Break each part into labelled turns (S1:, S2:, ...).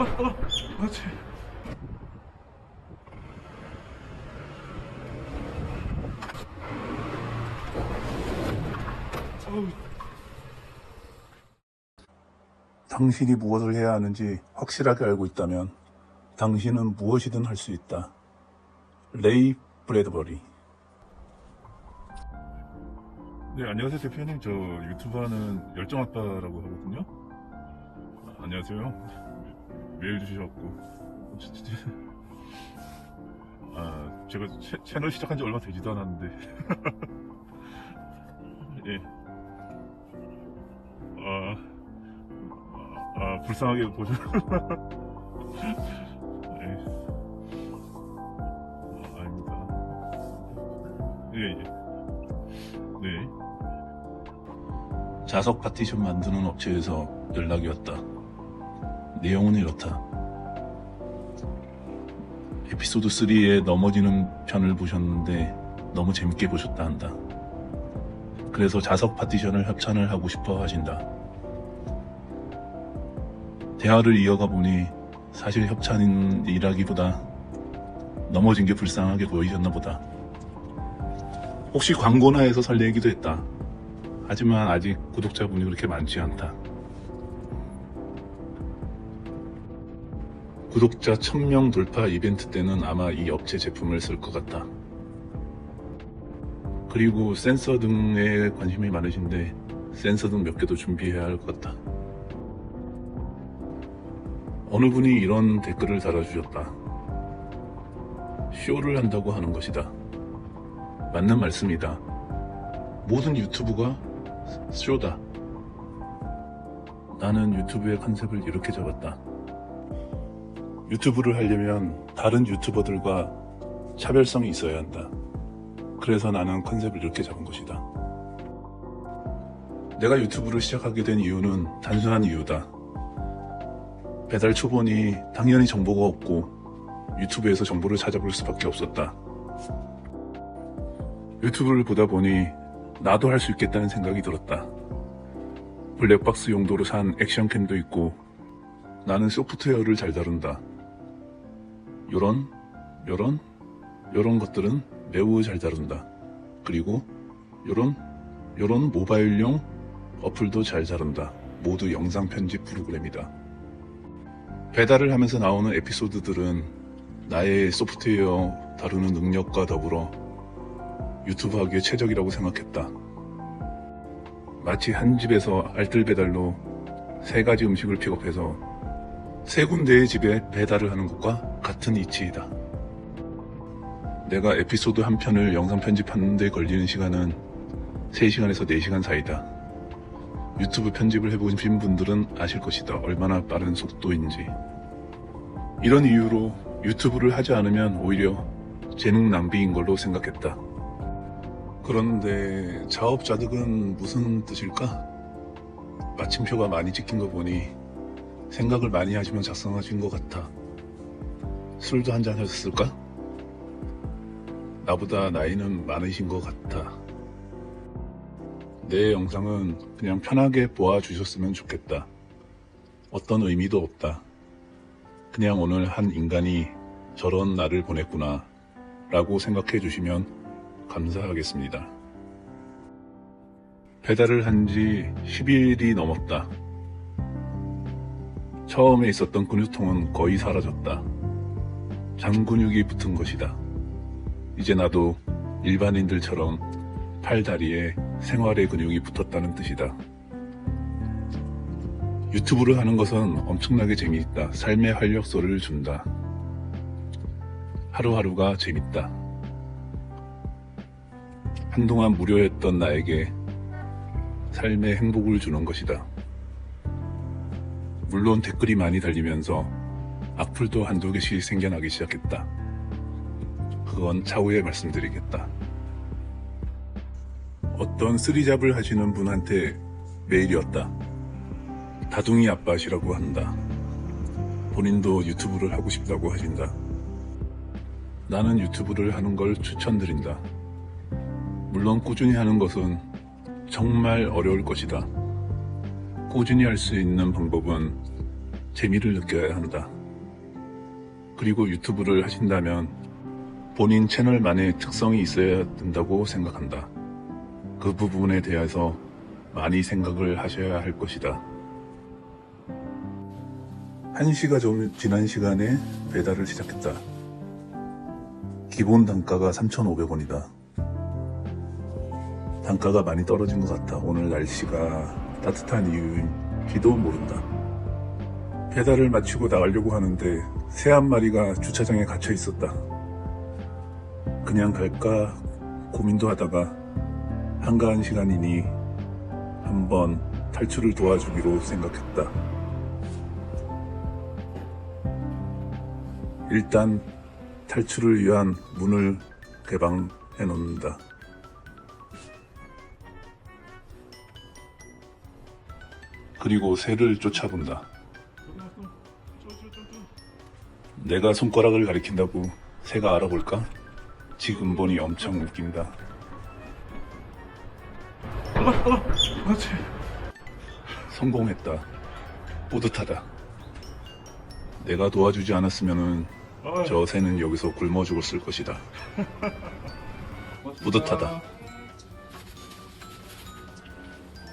S1: 어, 그렇지. 당신이 무엇을 해야 하는지 확실하게 알고 있다면 당신은 무엇이든 할 수 있다. 레이 브래드버리. 네, 안녕하세요, 대표님. 저 유튜브 하는 열정아빠라고 하거든요. 아, 안녕하세요. 메일 주셔갖고. 아, 제가 채, 채널 시작한 지 얼마 되지도 않았는데. 예. 아, 아, 아, 불쌍하게 보셔. 예. 아, 아닙니다. 예, 예. 네. 자석 파티션 만드는 업체에서 연락이 왔다. 내용은 이렇다. 에피소드 3의 넘어지는 편을 보셨는데 너무 재밌게 보셨다 한다. 그래서 자석 파티션을 협찬을 하고 싶어 하신다. 대화를 이어가 보니 사실 협찬이라기보다 넘어진 게 불쌍하게 보이셨나 보다. 혹시 광고나 해서 설레기도 했다. 하지만 아직 구독자분이 그렇게 많지 않다. 구독자 1000명 돌파 이벤트 때는 아마 이 업체 제품을 쓸 것 같다. 그리고 센서 등에 관심이 많으신데 센서 등 몇 개도 준비해야 할 것 같다. 어느 분이 이런 댓글을 달아주셨다. 쇼를 한다고 하는 것이다. 맞는 말씀이다. 모든 유튜브가 쇼다. 나는 유튜브의 컨셉을 이렇게 잡았다. 유튜브를 하려면 다른 유튜버들과 차별성이 있어야 한다. 그래서 나는 컨셉을 이렇게 잡은 것이다. 내가 유튜브를 시작하게 된 이유는 단순한 이유다. 배달 초보니 당연히 정보가 없고 유튜브에서 정보를 찾아볼 수밖에 없었다. 유튜브를 보다 보니 나도 할 수 있겠다는 생각이 들었다. 블랙박스 용도로 산 액션캠도 있고 나는 소프트웨어를 잘 다룬다. 요런, 요런, 요런 것들은 매우 잘 다룬다. 그리고 요런, 요런 모바일용 어플도 잘 다룬다. 모두 영상 편집 프로그램이다. 배달을 하면서 나오는 에피소드들은 나의 소프트웨어 다루는 능력과 더불어 유튜브 하기에 최적이라고 생각했다. 마치 한 집에서 알뜰 배달로 세 가지 음식을 픽업해서 세 군데의 집에 배달을 하는 것과 같은 이치이다. 내가 에피소드 한 편을 영상 편집하는 데 걸리는 시간은 3시간에서 4시간 사이다. 유튜브 편집을 해보신 분들은 아실 것이다. 얼마나 빠른 속도인지. 이런 이유로 유튜브를 하지 않으면 오히려 재능 낭비인 걸로 생각했다. 그런데 자업자득은 무슨 뜻일까? 마침표가 많이 찍힌 거 보니 생각을 많이 하시면 작성하신 것 같아. 술도 한 잔 하셨을까? 나보다 나이는 많으신 것 같아. 내 영상은 그냥 편하게 보아주셨으면 좋겠다. 어떤 의미도 없다. 그냥 오늘 한 인간이 저런 날을 보냈구나 라고 생각해 주시면 감사하겠습니다. 배달을 한 지 10일이 넘었다. 처음에 있었던 근육통은 거의 사라졌다. 장근육이 붙은 것이다. 이제 나도 일반인들처럼 팔, 다리에 생활의 근육이 붙었다는 뜻이다. 유튜브를 하는 것은 엄청나게 재미있다. 삶의 활력소를 준다. 하루하루가 재밌다. 한동안 무료였던 나에게 삶의 행복을 주는 것이다. 물론 댓글이 많이 달리면서 악플도 한두 개씩 생겨나기 시작했다. 그건 차후에 말씀드리겠다. 어떤 쓰리잡을 하시는 분한테 메일이 왔다. 다둥이 아빠시라고 한다. 본인도 유튜브를 하고 싶다고 하신다. 나는 유튜브를 하는 걸 추천드린다. 물론 꾸준히 하는 것은 정말 어려울 것이다. 꾸준히 할 수 있는 방법은 재미를 느껴야 한다. 그리고 유튜브를 하신다면 본인 채널만의 특성이 있어야 된다고 생각한다. 그 부분에 대해서 많이 생각을 하셔야 할 것이다. 1시가 좀 지난 시간에 배달을 시작했다. 기본 단가가 3,500원이다. 단가가 많이 떨어진 것 같아. 오늘 날씨가 따뜻한 이유인지도 모른다. 배달을 마치고 나가려고 하는데 새 한 마리가 주차장에 갇혀 있었다. 그냥 갈까 고민도 하다가 한가한 시간이니 한번 탈출을 도와주기로 생각했다. 일단 탈출을 위한 문을 개방해 놓는다. 그리고 새를 쫓아본다. 내가 손가락을 가리킨다고 새가 알아볼까? 지금 보니 엄청 웃긴다.
S2: 그렇지.
S1: 성공했다. 뿌듯하다. 내가 도와주지 않았으면 저 새는 여기서 굶어 죽었을 것이다. 뿌듯하다.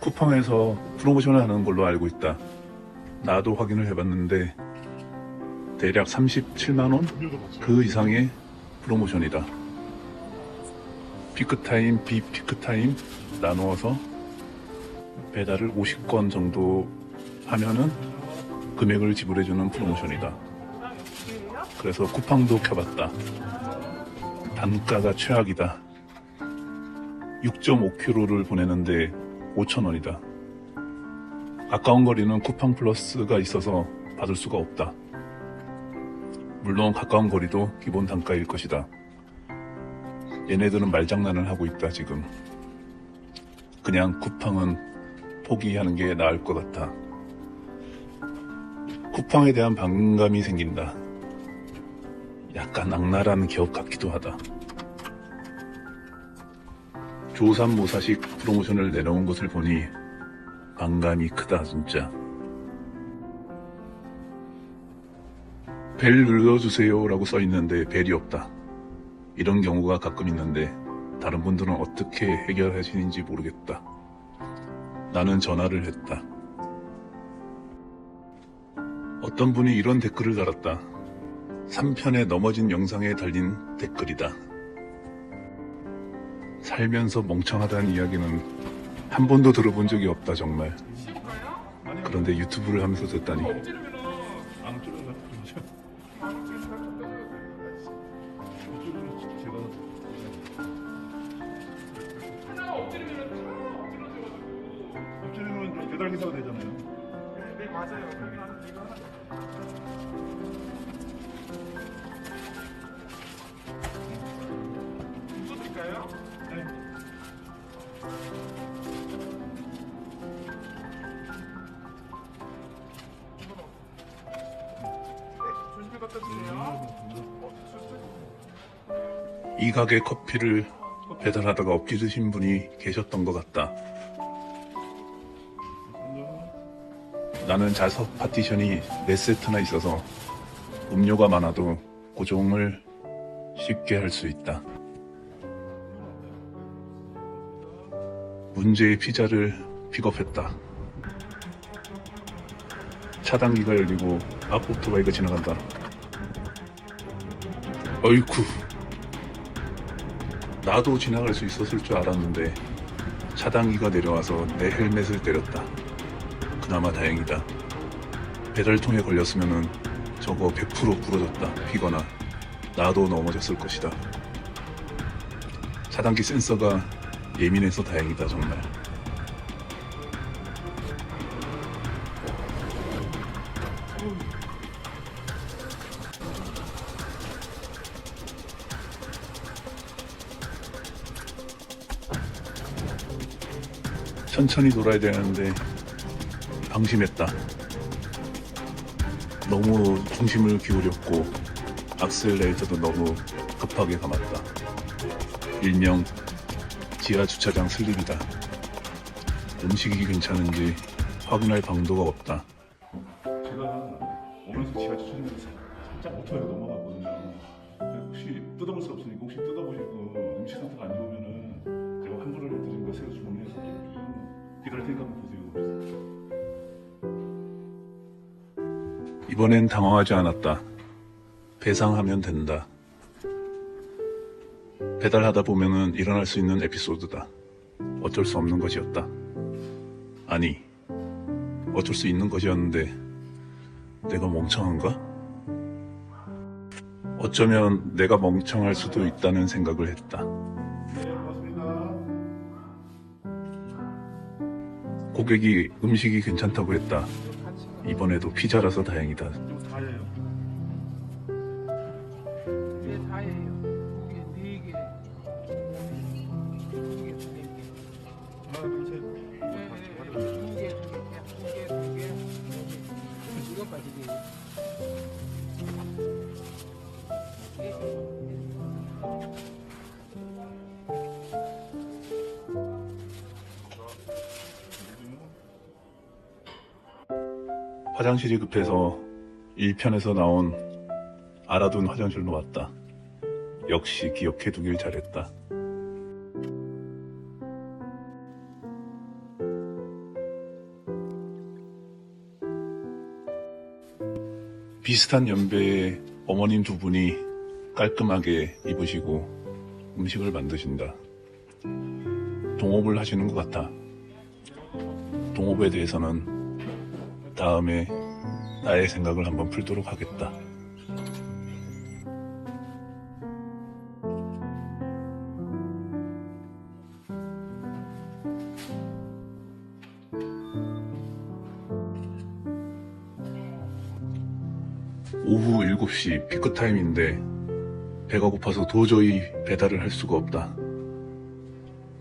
S1: 쿠팡에서 프로모션을 하는 걸로 알고 있다. 나도 확인을 해봤는데 대략 37만원? 그 이상의 프로모션이다. 피크타임, 비피크타임 나누어서 배달을 50건 정도 하면은 금액을 지불해주는 프로모션이다. 그래서 쿠팡도 켜봤다. 단가가 최악이다. 6.5km를 보내는데 5,000원이다. 가까운 거리는 쿠팡 플러스가 있어서 받을 수가 없다. 물론 가까운 거리도 기본 단가일 것이다. 얘네들은 말장난을 하고 있다, 지금. 그냥 쿠팡은 포기하는 게 나을 것 같아. 쿠팡에 대한 반감이 생긴다. 약간 악랄한 기업 같기도 하다. 조삼모사식 프로모션을 내놓은 것을 보니 반감이 크다, 진짜. 벨 눌러주세요 라고 써 있는데 벨이 없다. 이런 경우가 가끔 있는데 다른 분들은 어떻게 해결하시는지 모르겠다. 나는 전화를 했다. 어떤 분이 이런 댓글을 달았다. 3편에 넘어진 영상에 달린 댓글이다. 살면서 멍청하다는 이야기는 한 번도 들어본 적이 없다, 정말. 그런데 유튜브를 하면서 듣다니.
S2: 그렇죠. 제가 엎드리면 기사가 되잖아요.
S3: 네 맞아요. 그러긴 하는데 이거 하나 이
S1: 가게 커피를 배달하다가 엎지르신 분이 계셨던 것 같다. 나는 자석 파티션이 4세트나 있어서 음료가 많아도 고정을 쉽게 할 수 있다. 문제의 피자를 픽업했다. 차단기가 열리고 앞 오토바이가 지나간다. 어이쿠. 나도 지나갈 수 있었을 줄 알았는데 차단기가 내려와서 내 헬멧을 때렸다. 그나마 다행이다. 배달통에 걸렸으면은 저거 100% 부러졌다. 피거나 나도 넘어졌을 것이다. 차단기 센서가 예민해서 다행이다 정말. 천천히 돌아야 되는데 방심했다. 너무 중심을 기울였고 악셀레이터도 너무 급하게 감았다. 일명 지하 주차장 슬립이다. 음식이 괜찮은지 확인할 방도가 없다. 이번엔 당황하지 않았다. 배상하면 된다. 배달하다 보면은 일어날 수 있는 에피소드다. 어쩔 수 없는 것이었다. 아니, 어쩔 수 있는 것이었는데, 내가 멍청한가? 어쩌면 내가 멍청할 수도 있다는 생각을 했다. 고객이 음식이 괜찮다고 했다. 이번에도 피자라서 다행이다.
S2: 다예요.
S1: 화장실이 급해서 1편에서 나온 알아둔 화장실로 왔다. 역시 기억해두길 잘했다. 비슷한 연배의 어머님 두 분이 깔끔하게 입으시고 음식을 만드신다. 동업을 하시는 것 같아. 동업에 대해서는 다음에 나의 생각을 한번 풀도록 하겠다. 오후 7시 피크타임인데 배가 고파서 도저히 배달을 할 수가 없다.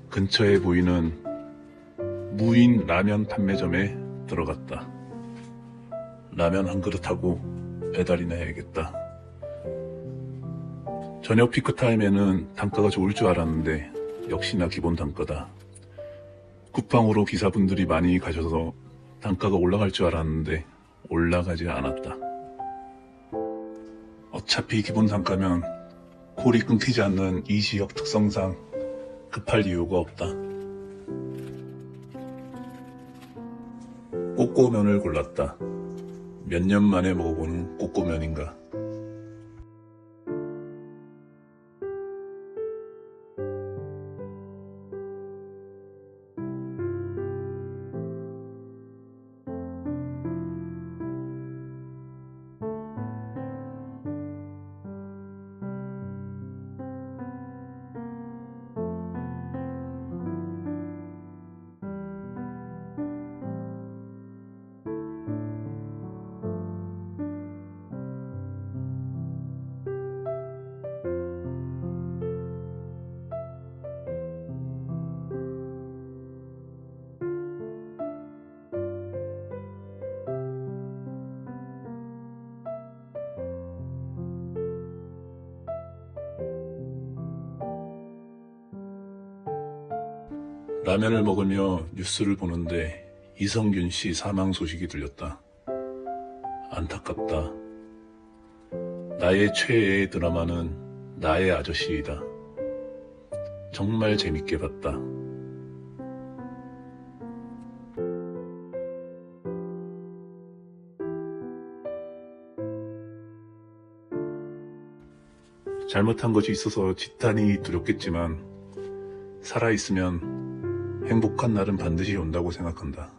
S1: 근처에 보이는 무인 라면 판매점에 들어갔다. 라면 한 그릇하고 배달이나 해야겠다. 저녁 피크타임에는 단가가 좋을 줄 알았는데 역시나 기본 단가다. 쿠팡으로 기사분들이 많이 가셔서 단가가 올라갈 줄 알았는데 올라가지 않았다. 어차피 기본 단가면 콜이 끊기지 않는 이 지역 특성상 급할 이유가 없다. 꼬꼬면을 골랐다. 몇 년 만에 먹어보는 꼬꼬면인가. 라면을 먹으며 뉴스를 보는데 이성균 씨 사망 소식이 들렸다. 안타깝다. 나의 최애의 드라마는 나의 아저씨이다. 정말 재밌게 봤다. 잘못한 것이 있어서 지탄이 두렵겠지만 살아있으면 행복한 날은 반드시 온다고 생각한다.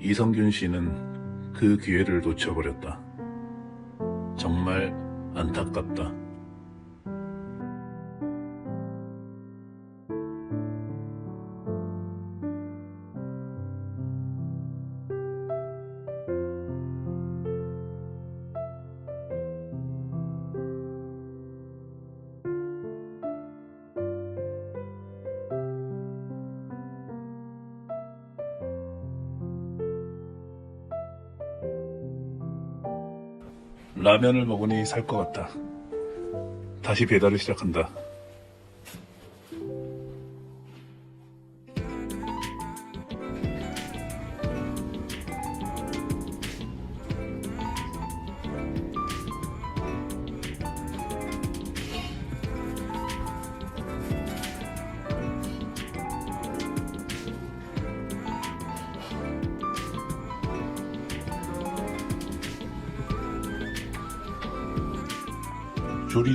S1: 이성균 씨는 그 기회를 놓쳐버렸다. 정말 안타깝다. 라면을 먹으니 살 것 같다. 다시 배달을 시작한다.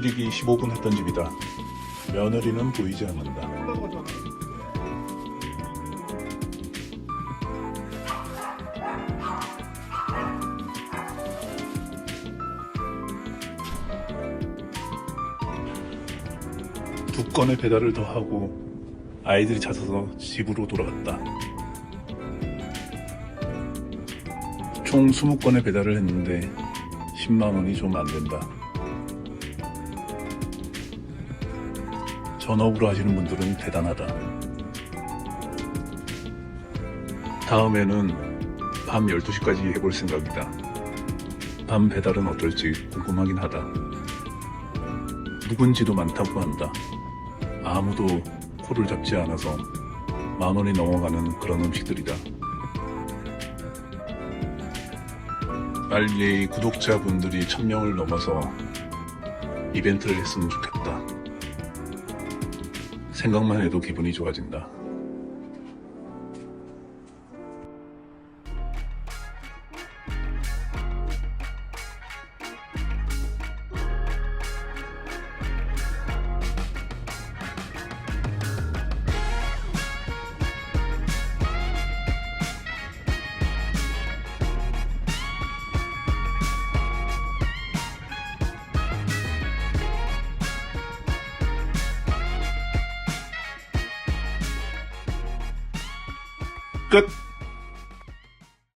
S1: 조리리기 15분 했던 집이다. 며느리는 보이지 않는다. 두 건의 배달을 더 하고 아이들이 찾아서 집으로 돌아갔다. 총 20건의 배달을 했는데 10만 원이 좀 안 된다. 전업으로 하시는 분들은 대단하다. 다음에는 밤 12시까지 해볼 생각이다. 밤 배달은 어떨지 궁금하긴 하다. 묵은지도 많다고 한다. 아무도 코를 잡지 않아서 만 원이 넘어가는 그런 음식들이다. 빨리 구독자분들이 천 명을 넘어서 이벤트를 했으면 좋겠다. 생각만 해도 기분이 좋아진다.